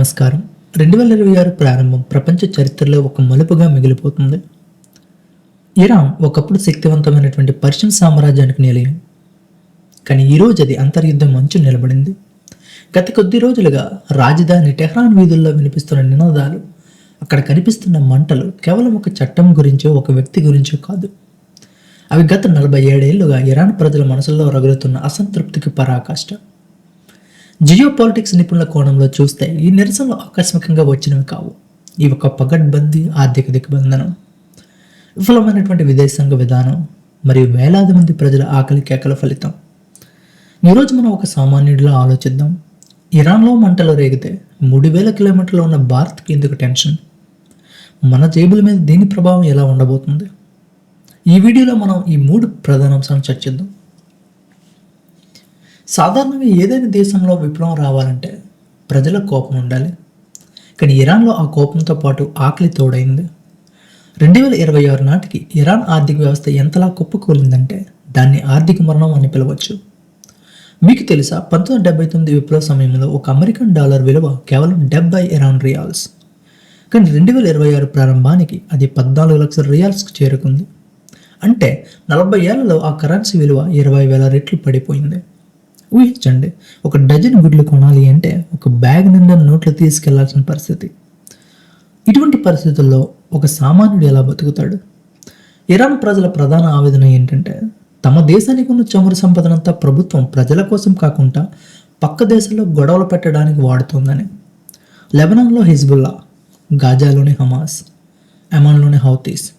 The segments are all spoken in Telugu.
నమస్కారం. రెండు వేల ఇరవై ఆరు ప్రారంభం ప్రపంచ చరిత్రలో ఒక మలుపుగా మిగిలిపోతుంది. ఇరాన్ ఒకప్పుడు శక్తివంతమైనటువంటి పర్షియన్ సామ్రాజ్యానికి నిలయం. కానీ ఈరోజు అది అంతర్యుద్ధం మంచు నిలబడింది. గత కొద్ది రోజులుగా రాజధాని టెహ్రాన్ వీధుల్లో వినిపిస్తున్న నినాదాలు అక్కడ కనిపిస్తున్న మంటలు కేవలం ఒక చట్టం గురించో ఒక వ్యక్తి గురించో కాదు. అవి గత నలభై ఏడేళ్ళుగా ఇరాన్ ప్రజల మనసుల్లో రగులుతున్న అసంతృప్తికి పరాకాష్ట. జియో పాలిటిక్స్ నిపుణుల కోణంలో చూస్తే ఈ నిరసనలు ఆకస్మికంగా వచ్చినవి కావు. ఇవి ఒక పగడ్బందీ ఆర్థిక దిగ్బంధనం విఫలమైనటువంటి విదేశాంగ విధానం మరియు వేలాది మంది ప్రజల ఆకలి కేకల ఫలితం. ఈరోజు మనం ఒక సామాన్యుడిలో ఆలోచిద్దాం. ఇరాన్లో మంటలు రేగితే మూడు వేల కిలోమీటర్లు ఉన్న భారత్కి ఎందుకు టెన్షన్? మన జేబుల మీద దీని ప్రభావం ఎలా ఉండబోతుంది? ఈ వీడియోలో మనం ఈ మూడు ప్రధాన అంశాలను చర్చిద్దాం. సాధారణంగా ఏదైనా దేశంలో విప్లవం రావాలంటే ప్రజలకు కోపం ఉండాలి. కానీ ఇరాన్లో ఆ కోపంతో పాటు ఆకలి తోడైంది. రెండు వేల ఇరవై ఆరు నాటికి ఇరాన్ ఆర్థిక వ్యవస్థ ఎంతలా కుప్పకూలిందంటే దాన్ని ఆర్థిక మరణం అని పిలవచ్చు. మీకు తెలుసా పంతొమ్మిది డెబ్బై తొమ్మిది విప్లవ సమయంలో ఒక అమెరికన్ డాలర్ విలువ కేవలం డెబ్బై ఇరాన్ రియాల్స్. కానీ రెండు వేల ఇరవై ఆరు ప్రారంభానికి అది పద్నాలుగు లక్షల రియాల్స్కి చేరుకుంది. అంటే నలభై ఏళ్ళలో ఆ కరెన్సీ విలువ ఇరవై వేల రెట్లు పడిపోయింది. ఊహించండి ఒక డజన్ గుడ్లు కొనాలి అంటే ఒక బ్యాగ్ నిండా నోట్లు తీసుకెళ్ళాల్సిన పరిస్థితి. ఇటువంటి పరిస్థితుల్లో ఒక సామాన్యుడు ఎలా బతుకుతాడు? ఇరాన్ ప్రజల ప్రధాన ఆవేదన ఏంటంటే తమ దేశానికి ఉన్న చమురు సంపదనంతా ప్రభుత్వం ప్రజల కోసం కాకుండా పక్క దేశాల్లో గొడవలు పెట్టడానికి వాడుతుందని. లెబనాన్లో హిజ్బుల్లా గాజాలోని హమాస్ అమాన్లోని హౌతీస్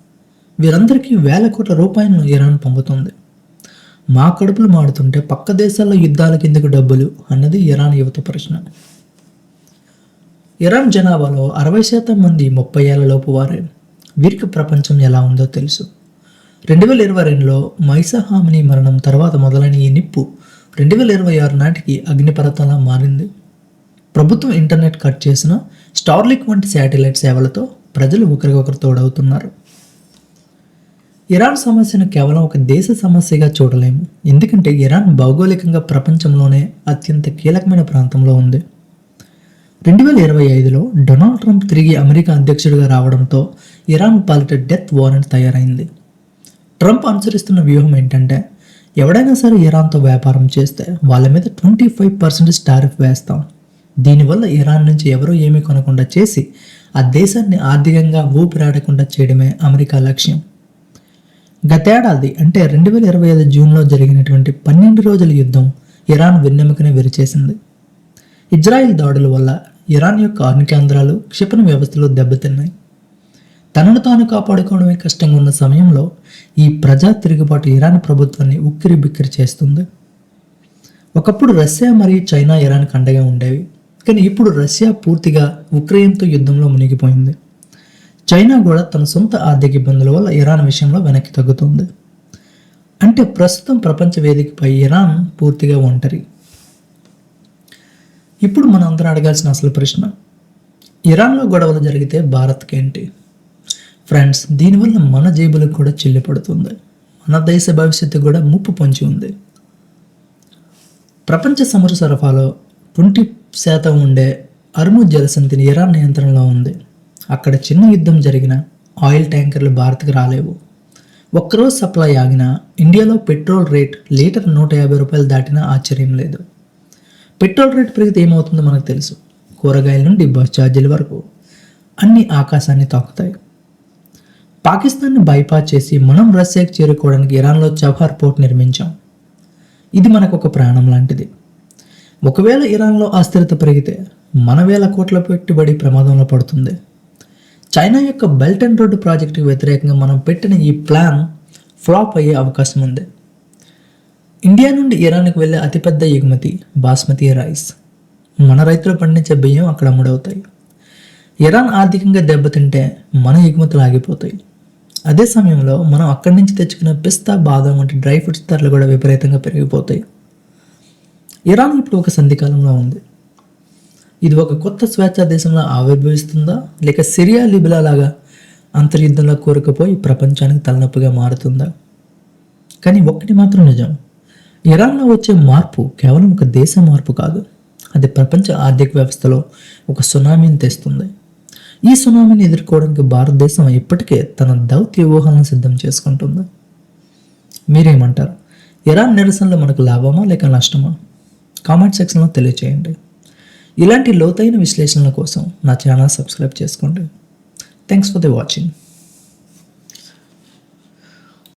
వీరందరికీ వేల కోట్ల రూపాయలను ఇరాన్ పంపుతుంది. మా కడుపులు మాడుతుంటే పక్క దేశాల్లో యుద్ధాల కిందకు డబ్బులు అన్నది ఇరాన్ యువత ప్రశ్న. ఇరాన్ జనాభాలో అరవై శాతం మంది ముప్పై ఏళ్ళలోపు వారే. వీరికి ప్రపంచం ఎలా ఉందో తెలుసు. రెండు వేల ఇరవై రెండులో మైసా హామిని మరణం తర్వాత మొదలైన ఈ నిప్పు రెండు వేల ఇరవై ఆరు నాటికి అగ్నిపర్వతంలా మారింది. ప్రభుత్వం ఇంటర్నెట్ కట్ చేసిన స్టార్లిక్ వంటి శాటిలైట్ సేవలతో ప్రజలు ఒకరికొకరు తోడవుతున్నారు. ఇరాన్ సమస్యను కేవలం ఒక దేశ సమస్యగా చూడలేము. ఎందుకంటే ఇరాన్ భౌగోళికంగా ప్రపంచంలోనే అత్యంత కీలకమైన ప్రాంతంలో ఉంది. రెండు వేల ఇరవై ఐదులో డొనాల్డ్ ట్రంప్ తిరిగి అమెరికా అధ్యక్షుడిగా రావడంతో ఇరాన్ పాలిట డెత్ వారెంట్ తయారైంది. ట్రంప్ అనుసరిస్తున్న వ్యూహం ఏంటంటే ఎవడైనా సరే ఇరాన్తో వ్యాపారం చేస్తే వాళ్ళ మీద ట్వంటీ ఫైవ్ పర్సెంట్ టారిఫ్ వేస్తాం. దీనివల్ల ఇరాన్ నుంచి ఎవరూ ఏమీ కొనకుండా చేసి ఆ దేశాన్ని ఆర్థికంగా ఊపిరాడకుండా చేయడమే అమెరికా లక్ష్యం. గతేడాది అంటే రెండు వేల ఇరవై ఐదు జూన్లో జరిగినటువంటి పన్నెండు రోజుల యుద్ధం ఇరాన్ వెన్నెముకని విరిచేసింది. ఇజ్రాయిల్ దాడుల వల్ల ఇరాన్ యొక్క అణు కేంద్రాలు క్షిపణి వ్యవస్థలు దెబ్బతిన్నాయి. తనను తాను కాపాడుకోవడమే కష్టంగా ఉన్న సమయంలో ఈ ప్రజా తిరుగుబాటు ఇరాన్ ప్రభుత్వాన్ని ఉక్కిరి బిక్కిరి చేస్తుంది. ఒకప్పుడు రష్యా మరియు చైనా ఇరాన్ అండగా ఉండేవి కానీ ఇప్పుడు రష్యా పూర్తిగా ఉక్రెయిన్తో యుద్ధంలో మునిగిపోయింది. చైనా కూడా తన సొంత ఆర్థిక ఇబ్బందుల వల్ల ఇరాన్ విషయంలో వెనక్కి తగ్గుతుంది. అంటే ప్రస్తుతం ప్రపంచ వేదికపై ఇరాన్ పూర్తిగా ఒంటరి. ఇప్పుడు మనం అందరం అడగాల్సిన అసలు ప్రశ్న ఇరాన్లో గొడవలు జరిగితే భారత్కి ఏంటి ఫ్రెండ్స్ దీనివల్ల మన జేబులకు కూడా చిల్లిపడుతుంది. మన దేశ భవిష్యత్తు కూడా ముప్పు పొంచి ఉంది. ప్రపంచ సముద్ర సరఫాలో ట్వంటీ శాతం ఉండే అర్ము జలసంతిని ఇరాన్ నియంత్రణలో ఉంది. అక్కడ చిన్న యుద్ధం జరిగిన ఆయిల్ ట్యాంకర్లు భారత్కి రాలేవు. ఒక్కరోజు సప్లై ఆగినా ఇండియాలో పెట్రోల్ రేట్ లీటర్ నూట యాభై రూపాయలు దాటినా ఆశ్చర్యం లేదు. పెట్రోల్ రేట్ పెరిగితే ఏమవుతుందో మనకు తెలుసు. కూరగాయల నుండి బస్ ఛార్జీల వరకు అన్ని ఆకాశాన్ని తాకుతాయి. పాకిస్తాన్ని బైపాస్ చేసి మనం రష్యాకి చేరుకోవడానికి ఇరాన్లో చబహార్ పోర్ట్ నిర్మించాం. ఇది మనకు ఒక ప్రాణం లాంటిది. ఒకవేళ ఇరాన్లో అస్థిరత పెరిగితే మన వేల కోట్ల పెట్టుబడి ప్రమాదంలో పడుతుంది. చైనా యొక్క బెల్ట్ అండ్ రోడ్డు ప్రాజెక్టుకు వ్యతిరేకంగా మనం పెట్టిన ఈ ప్లాన్ ఫ్లాప్ అయ్యే అవకాశం ఉంది. ఇండియా నుండి ఇరాన్కి వెళ్ళే అతిపెద్ద ఎగుమతి బాస్మతి రైస్. మన రైతులు పండించే బియ్యం అక్కడ అమ్ముడవుతాయి ఇరాన్ ఆర్థికంగా దెబ్బతింటే మన ఎగుమతులు ఆగిపోతాయి. అదే సమయంలో మనం అక్కడి నుంచి తెచ్చుకున్న పిస్తా బాదం వంటి డ్రై ఫ్రూట్స్ ధరలు కూడా విపరీతంగా పెరిగిపోతాయి. ఇరాన్ ఇప్పుడు ఒక సంధికాలంలో ఉంది. ఇది ఒక కొత్త స్వేచ్ఛా దేశంలో ఆవిర్భవిస్తుందా? లేక సిరియా లిబిలా లాగా అంతర్యుద్ధంలో కోరుకుపోయి ప్రపంచానికి తలనొప్పిగా మారుతుందా? కానీ ఒక్కటి మాత్రం నిజం. ఇరాన్లో వచ్చే మార్పు కేవలం ఒక దేశ మార్పు కాదు. అది ప్రపంచ ఆర్థిక వ్యవస్థలో ఒక సునామీని తెస్తుంది. ఈ సునామీని ఎదుర్కోవడానికి భారతదేశం ఇప్పటికే తన దౌత్య వ్యూహాలను సిద్ధం చేసుకుంటుంది. మీరేమంటారు? ఇరాన్ నిరసనలో మనకు లాభమా లేక నష్టమా? కామెంట్ సెక్షన్లో తెలియచేయండి. ఇలాంటి లోతైన విశ్లేషణల కోసం నా ఛానల్ సబ్స్క్రైబ్ చేసుకోండి. Thanks for the watching